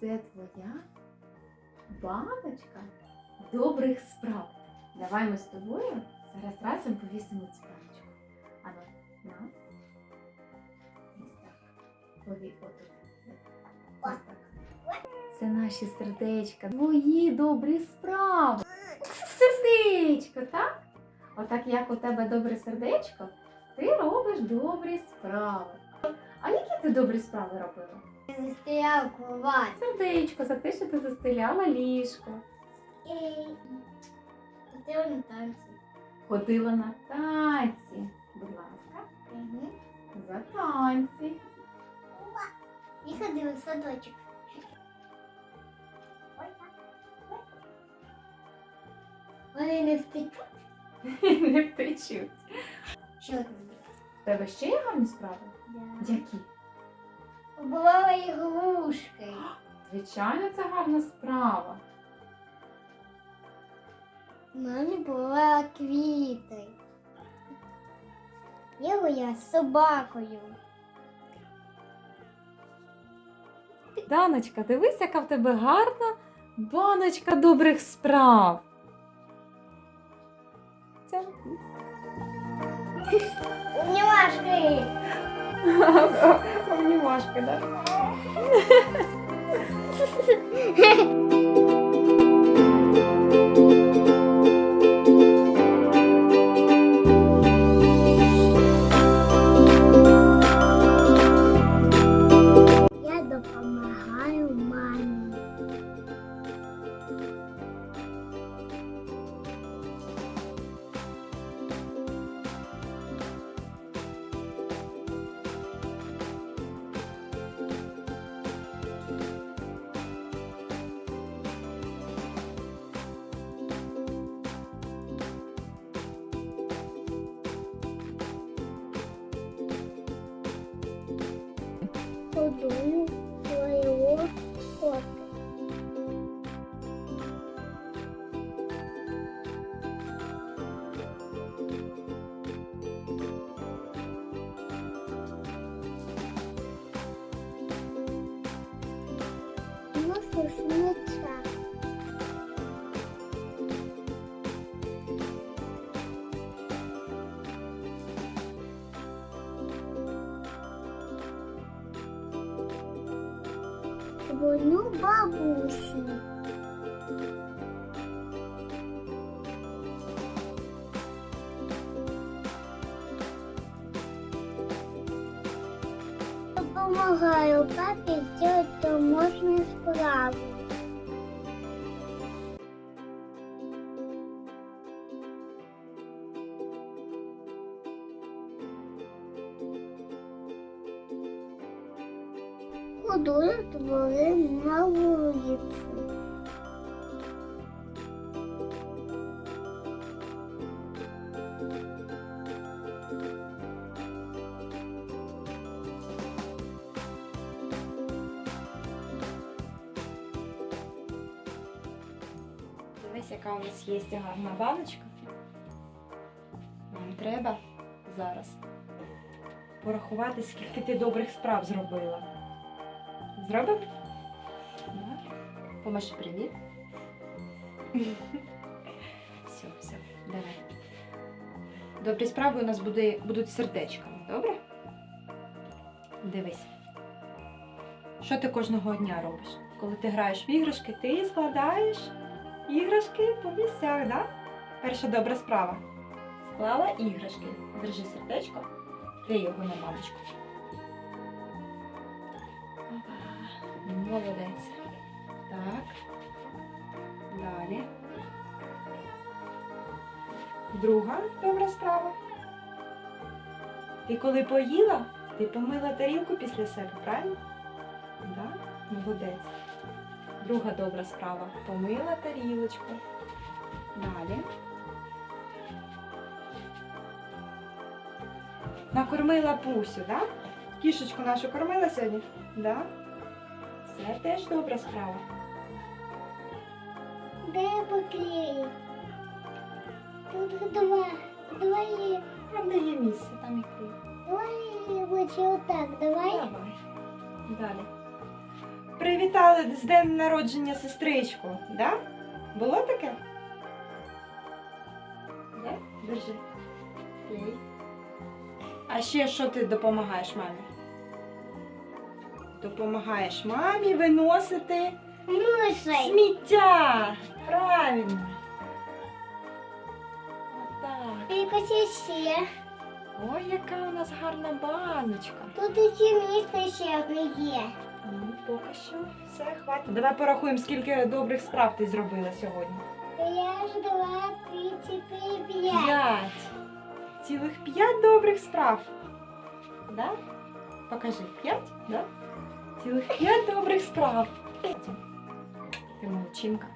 це твоя баночка добрих справ. Давай ми з тобою зараз разом повісимо цю баночку. Ану, на. Так. Це наші сердечка, твої добрі справи. Сердечко, так? Отак як у тебе добре сердечко, ти робиш добрі справи. А які ти добрі справи робила? Застрял кровать. Сердечко за те, що ти застеляла ліжко, хотел на танцы. ходила на танці. Будь ласка, за танці. И ходил в садочек. Вони не втечуть. Не втечуть. Що там? В тебе ще є гарні справи? Да. Які? Побувала ігрушкою. Звичайно, це гарна справа. Мамі була квіти. Його я з собакою. Даночка, дивись, яка в тебе гарна баночка добрих справ. Це Обнімашки! обнімашки, да? Я дому своего кота. Ну, слышно, Дзвоню бабусі. Допомагаю папі зробити домашню справу. Годую твори на вулиці. Дивись, яка у нас є гарна баночка. Нам треба зараз порахувати, скільки ти добрих справ зробила. Зробимо? Помаши привіт. Все, все, давай. Добрі справи у нас буде, будуть сердечками, добре? Дивись. Що ти кожного дня робиш? Коли ти граєш в іграшки, ти складаєш іграшки по місцях, да? Перша добра справа. Склала іграшки. Держи сердечко, клей його на баночку. Молодець. Так. Далі. Друга добра справа. Ти коли поїла, ти помила тарілку після себе, правильно? Да? Молодець. Друга добра справа. Помила тарілочку. Далі. Накормила пусю, да? Кішечку нашу кормила сьогодні? Да? Це теж добра справа. Де поклеїть? Тут два. Давай, Там де є місце, там і клей. давай лучше отак, давай. Давай. Далі. привітали з днем народження сестричку, да? Було таке? Да? Держи. Окей. А ще що ти допомагаєш мамі? Допомагаєш мамі виносити Мусой. сміття. Правильно. Отак. Якось ще. Ой, яка у нас гарна баночка. Тут і місце ще одне є. Ну, поки що все, хватить. Давай порахуємо, скільки добрих справ ти зробила сьогодні. П'ять, два, три, чотири, п'ять. П'ять. Цілих п'ять добрих справ. Да? Покажи, п'ять, да? Цілих п'ять добрих справ. Ти молодчинка.